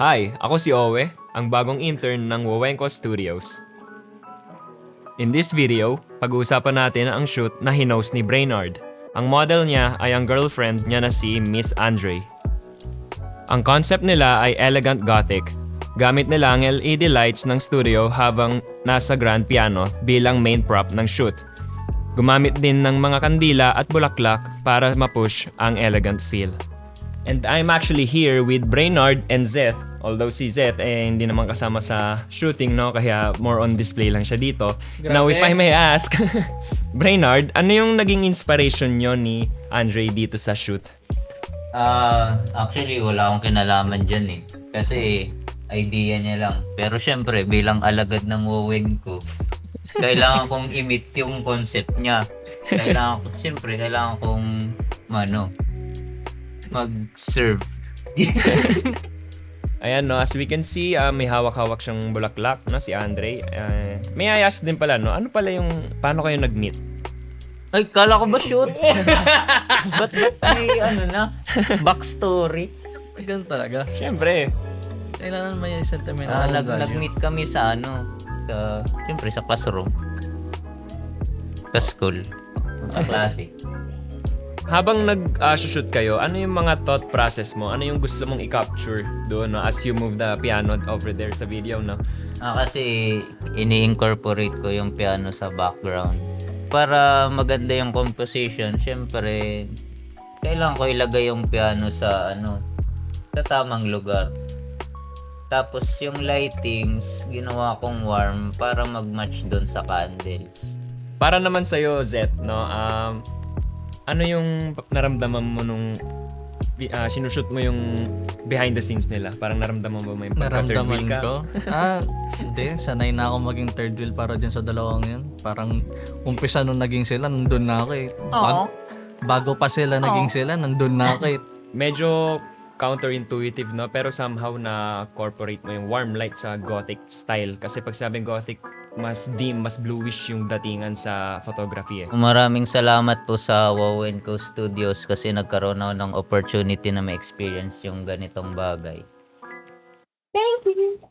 Hi, ako si Owe, ang bagong intern ng Wawenko Studios. In this video, pag-uusapan natin ang shoot na hinost ni Brainard. Ang model niya ay ang girlfriend niya na si Miss Andre. Ang concept nila ay elegant gothic. Gamit nila ang LED lights ng studio habang nasa grand piano bilang main prop ng shoot. Gumamit din ng mga kandila at bulaklak para mapush ang elegant feel. And I'm actually here with Brainard and Zeth. Although si Zeth eh hindi naman kasama sa shooting no kaya more on display lang siya dito. Now if I may ask, Brainard, ano yung naging inspiration nyo ni Andre dito sa shoot? Ah, actually wala akong kinalaman dyan eh. Kasi idea niya lang. Pero syempre bilang alagad ng wowing ko, kailangan kong imit yung concept niya. Kailangan ko, syempre kailangan kong ano, mag-serve. Ayan no, as we can see, ah, may hawak-hawak siyang bulaklak no si Andre. Ah, may I ask din pala no, ano pala yung paano kayo nag-meet? Ay, kala ko ba shoot? ba't, ba't may ano na? Backstory? Ganun talaga. Syempre, Kailangan may sentimental Ah, nag, nag-meet kami sa ano, sa, syempre sa classroom. Sa school. Sa klase. Habang nag-shoot kayo, ano yung mga thought process mo? Ano yung gusto mong i-capture doon no, as you move the piano over there sa video no? Ah, kasi ini-incorporate ko yung piano sa background. Para maganda yung composition, syempre, kailangan ko ilagay yung piano sa ano, sa tamang lugar. Tapos yung lightings, ginawa kong warm para mag-match doon sa candles. Para naman sa'yo, Zet, no? Um, ano yung naramdaman mo nung uh, sinushoot mo yung behind the scenes nila? Parang naramdaman mo ba may pagka-third Naramdaman wheel ka? ko. ah, hindi. Sanay na ako maging third wheel para dyan sa dalawang yun. Parang umpisa nung naging sila, nandun na ako eh. Bag- bago pa sila naging sila, nandun na ako eh. Medyo counterintuitive, no? Pero somehow na corporate mo yung warm light sa gothic style. Kasi pag sabing gothic, mas dim, mas bluish yung datingan sa photography eh. Maraming salamat po sa Wowenko Studios kasi nagkaroon ako ng opportunity na ma-experience yung ganitong bagay.